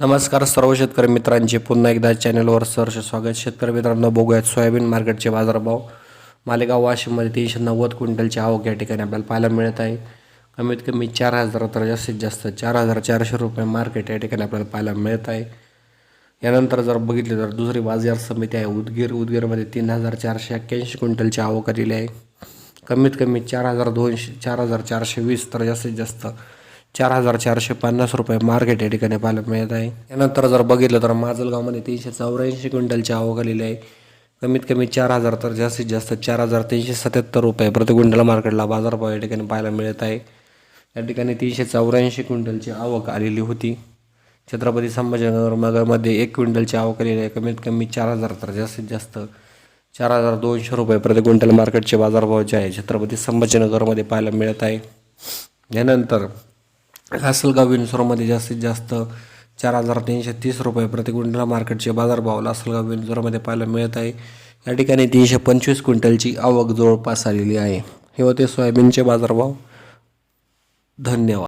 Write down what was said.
नमस्कार सर्व शेतकरी मित्रांचे. पुन्हा एकदा चॅनलवर सहर्ष स्वागत. शेतकरी मित्रांनो बघूयात सोयाबीन मार्केटचे बाजारभाव. मालेगाव वाशिममध्ये तीनशे नव्वद क्विंटलची आवक या ठिकाणी आपल्याला पाहायला मिळत आहे. कमीत कमी चार हजार तर जास्तीत जास्त चार हजार चारशे रुपये मार्केट या ठिकाणी आपल्याला पाहायला मिळत आहे. यानंतर जर बघितलं तर दुसरी बाजार समिती आहे उदगीर. उदगीरमध्ये तीन हजार चारशे एक्क्याऐंशी क्विंटलची आवक आलेली आहे. कमीत कमी चार हजार दोनशे चार हजार चारशे वीस तर जास्तीत जास्त चार हजार चारशे पन्नास रुपये मार्केट या ठिकाणी पाहायला मिळत आहे. यानंतर जर बघितलं तर माजलगावमध्ये तीनशे चौऱ्याऐंशी क्विंटलची आवक आलेली आहे. कमीत कमी चार हजार तर जास्तीत जास्त चार हजार तीनशे सत्याहत्तर रुपये प्रति क्विंटल मार्केटला बाजारभाव या ठिकाणी पाहायला मिळत आहे. या ठिकाणी तीनशे चौऱ्याऐंशी क्विंटलची आवक आलेली होती. छत्रपती संभाजीनगर नगरमध्ये एक क्विंटलची आवक आलेली आहे. कमीत कमी चार हजार तर जास्तीत जास्त चार हजार दोनशे रुपये प्रति क्विंटल मार्केटचे बाजारभाव जे आहे छत्रपती संभाजीनगरमध्ये पाहायला मिळत आहे. यानंतर लासलगाव विंचूरमध्ये जास्तीत जास्त चार हजार तीनशे तीस रुपये प्रति क्विंटल मार्केटचे बाजारभाव लासलगाव विंचोरमध्ये पाहायला मिळत आहे. या ठिकाणी तीनशे पंचवीस क्विंटलची आवक जवळपास आलेली आहे. हे होते सोयाबीनचे बाजारभाव. धन्यवाद.